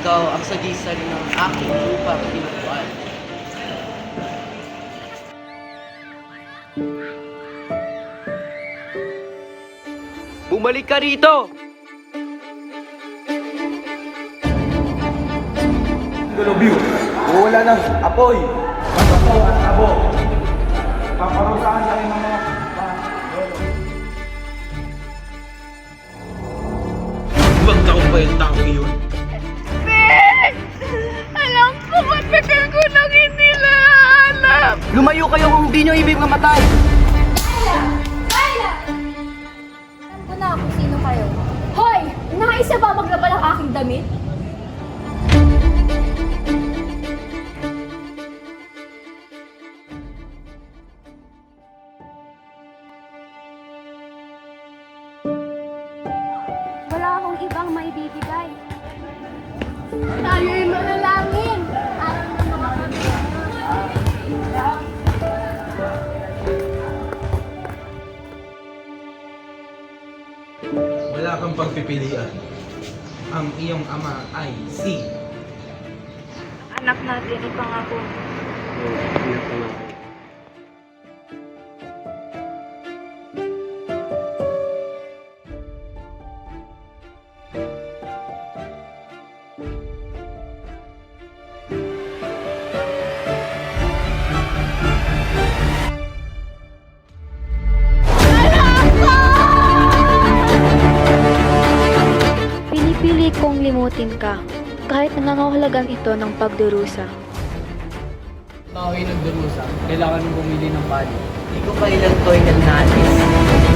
Ikaw ang sagisag ng aking lupang tinutuan. Bumalik ka rito! Gulobyo, wala ng apoy. Masasaw at abo. Ba yung taong iyon? Alam ko, matagal ko nang hindi alam. Lumayo kayo kung hindi nyo ibig mamatay! Alam ko na kung sino kayo. Hoy! Naisa ba maglaba ng aking damit? Wala akong ibang maibibigay. Tayo'y manalangin. Wala kang pagpipilian. Ang iyong ama ay si Anak natin, ipangako. Pinipili kong limutin ka, kahit nangangahulugan ito ng pagdurusa. Tao ay nagdurusa, kailangan mong bumili ng bali. Hindi ko kailan to'y nagnanis.